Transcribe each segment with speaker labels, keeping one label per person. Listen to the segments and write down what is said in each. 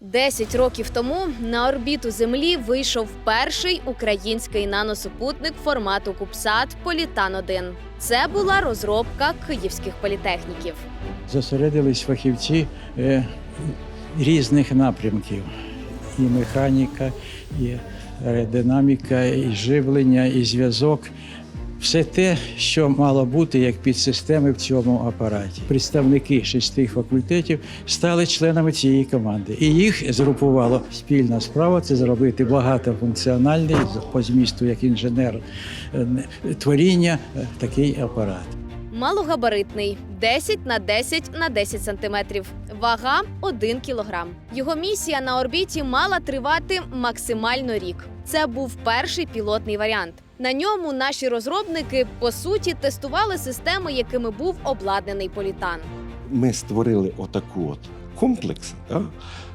Speaker 1: Десять років тому на орбіту Землі вийшов перший український наносупутник формату Кубсат Політан 1 Це була розробка київських політехніків.
Speaker 2: зосередились фахівці е, різних напрямків: і механіка, і аеродинаміка, і живлення, і зв'язок. Все те, що мало бути як підсистеми в цьому апараті. Представники шести факультетів стали членами цієї команди, і їх згрупувало спільна справа це зробити багатофункціональний по змісту як інженер е, творіння е, такий апарат.
Speaker 1: Малогабаритний 10 на 10 на 10 сантиметрів. Вага 1 кілограм. Його місія на орбіті мала тривати максимально рік. Це був перший пілотний варіант. На ньому наші розробники по суті тестували системи, якими був обладнаний політан.
Speaker 3: ми створили отаку от комплекс, да,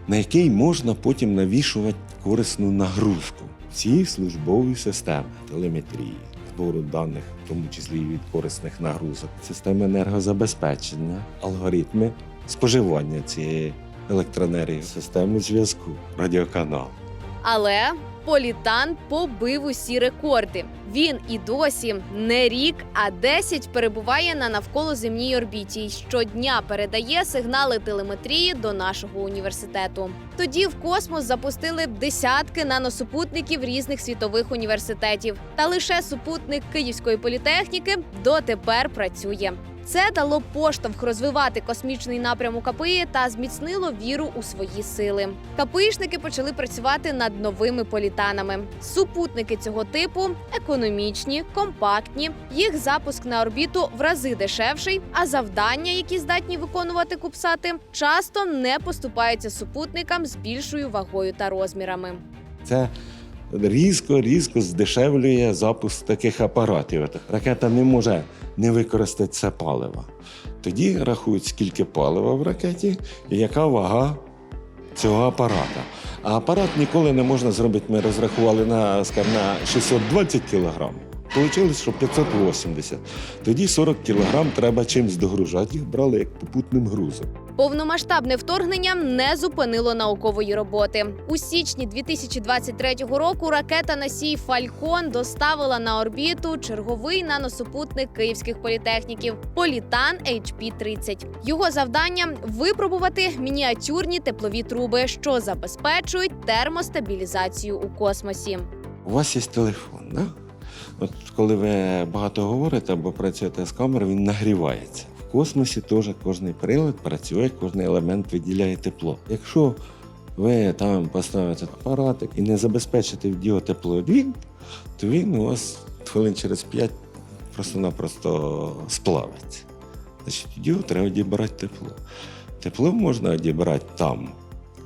Speaker 3: на який можна потім навішувати корисну нагрузку. Ці службові системи телеметрії, збору даних, в тому числі і від корисних нагрузок, системи енергозабезпечення, алгоритми споживання цієї електроенергії, системи зв'язку, радіоканал.
Speaker 1: Але Політан побив усі рекорди. Він і досі не рік, а 10 перебуває на навколоземній орбіті і щодня передає сигнали телеметрії до нашого університету. Тоді в космос запустили десятки наносупутників різних світових університетів. Та лише супутник Київської політехніки дотепер працює. Це дало поштовх розвивати космічний напрям у КПІ та зміцнило віру у свої сили. КПІшники почали працювати над новими політанами. Супутники цього типу економічні, компактні. Їх запуск на орбіту в рази дешевший, а завдання, які здатні виконувати кубсати, часто не поступаються супутникам з більшою вагою та розмірами.
Speaker 3: Це різко, різко здешевлює запуск таких апаратів. Ракета не може не використати це паливо. Тоді рахують, скільки палива в ракеті і яка вага цього апарата. А апарат ніколи не можна зробити. Ми розрахували на, скажімо, на 620 кг. Получилось, що 580. Тоді 40 кг треба чимось догружати. Їх брали як попутним грузом.
Speaker 1: Повномасштабне вторгнення не зупинило наукової роботи. У січні 2023 року ракета носій Фалькон доставила на орбіту черговий наносупутник київських політехніків Політан HP-30. Його завдання випробувати мініатюрні теплові труби, що забезпечують термостабілізацію у космосі.
Speaker 3: У вас є телефон, да? От коли ви багато говорите або працюєте з камерою, він нагрівається. В космосі теж кожний прилад працює, кожний елемент виділяє тепло. Якщо ви там поставите апаратик і не забезпечите в тепловід, то він у вас хвилин через 5 просто-напросто сплавиться. Значить, його треба одібрати тепло. Тепло можна одібрати там,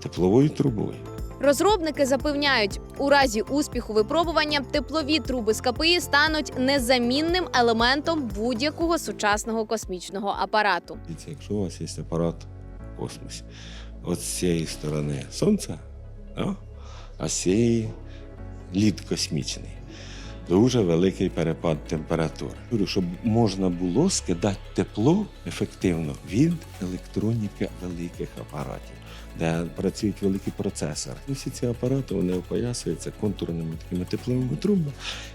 Speaker 3: тепловою трубою.
Speaker 1: Розробники запевняють, у разі успіху випробування теплові труби з КПІ стануть незамінним елементом будь-якого сучасного космічного апарату.
Speaker 3: Якщо у вас є апарат в космосі, от з цієї сторони сонце, а з цієї лід космічний. Дуже великий перепад температури. Щоб можна було скидати тепло ефективно від електроніки великих апаратів, де працюють великі процесори. І всі ці апарати вони опоясуються контурними такими тепловими трубами,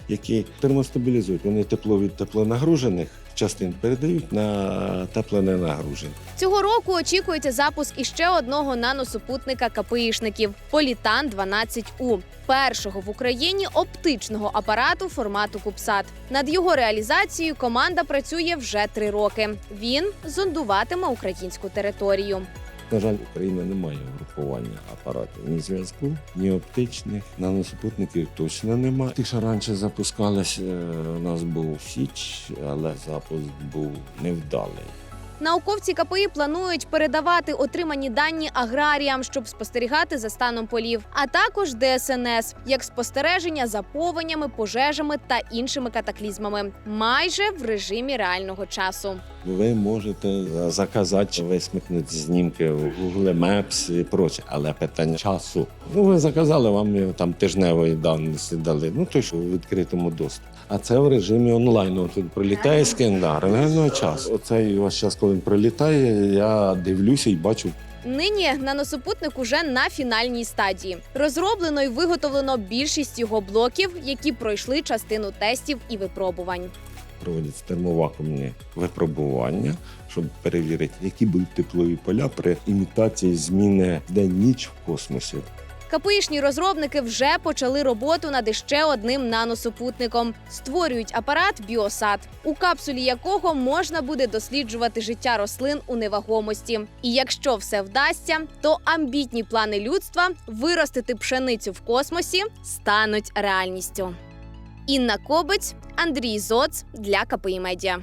Speaker 3: які термостабілізують. Вони тепло від теплонагружених частин передають на теплене теплоненагружені.
Speaker 1: Цього року очікується запуск іще одного наносупутника КПІшників Політан 12 у першого в Україні оптичного апарату формату Кубсат. Над його реалізацією команда працює вже три роки. Він зондуватиме українську територію.
Speaker 3: На жаль, Україна не має групування апаратів ні зв'язку, ні оптичних. Наносупутників точно немає. Ті, що раніше запускались, е, у нас був Січ, але запуск був невдалий.
Speaker 1: Науковці КПІ планують передавати отримані дані аграріям, щоб спостерігати за станом полів, а також ДСНС, як спостереження за повенями, пожежами та іншими катаклізмами, майже в режимі реального часу.
Speaker 3: Ви можете заказати висмикнути знімки в Google Maps і проче, але питання часу. Ну, ви заказали, вам там тижневої давності дали. Ну то що у відкритому доступі. А це в режимі онлайн. От Тут пролітає скин, да, реального часу. Оцей ваш час, коли він пролітає, я дивлюся і бачу
Speaker 1: Нині наносупутник уже на фінальній стадії. Розроблено і виготовлено більшість його блоків, які пройшли частину тестів і випробувань.
Speaker 3: Проводяться термовакуумні випробування, щоб перевірити, які будуть теплові поля при імітації зміни день-ніч в космосі.
Speaker 1: КПІшні розробники вже почали роботу над іще одним наносупутником. Створюють апарат Біосад, у капсулі якого можна буде досліджувати життя рослин у невагомості. І якщо все вдасться, то амбітні плани людства виростити пшеницю в космосі стануть реальністю. Інна Кобець, Андрій Зоц для КПІ Медіа.